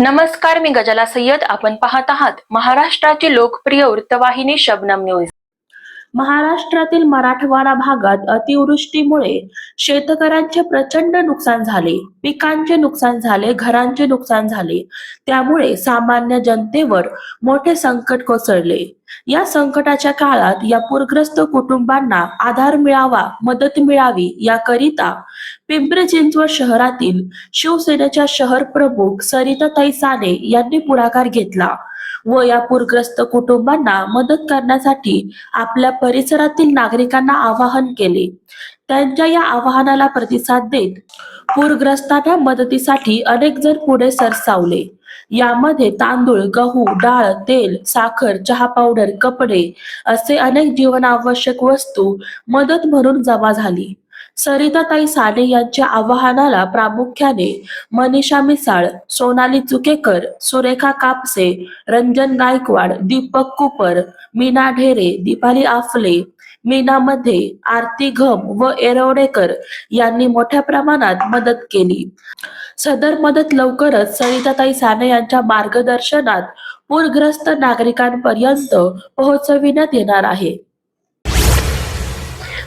नमस्कार मी गजाला सय्यद. आपण पाहत आहात महाराष्ट्राची लोकप्रिय वृत्तवाहिनी शबनम न्यूज. महाराष्ट्रातील मराठवाडा भागात अतिवृष्टीमुळे शेतकऱ्यांचे प्रचंड नुकसान झाले पिकांचे नुकसान झाले घरांचे नुकसान झाले. त्यामुळे सामान्य जनतेवर मोठे संकट कोसळले. या संकटाच्या काळात या पूरग्रस्त कुटुंबांना आधार मिळावा मदत मिळावी याकरिता पिंपरी चिंचवड शहरातील शिवसेनेच्या शहर प्रमुख सरिताताई साने यांनी पुढाकार घेतला. व या पूरग्रस्त कुटुंबांना मदत करण्यासाठी आपल्या परिसरातील नागरिकांना आवाहन केले. त्यांच्या या आवाहनाला प्रतिसाद देत पूरग्रस्तांना मदतीसाठी अनेक जण पुढे सरसावले. यामध्ये तांदूळ गहू डाळ तेल साखर चहा पावडर कपडे असे अनेक जीवनावश्यक वस्तू मदत म्हणून जमा झाली. सरिताताई साने यांच्या आवाहनाला प्रामुख्याने मनीषा मिसाळ सोनाली चुकेकर सुरेखा कापसे रंजन गायकवाड दीपक कुपर मीना ढेरे दीपाली आफले मीनामध्ये आरती घम व एरवडेकर यांनी मोठ्या प्रमाणात मदत केली. सदर मदत लवकरच सरिताताई साने यांच्या मार्गदर्शनात पूरग्रस्त नागरिकांपर्यंत पोहोचविण्यात येणार आहे.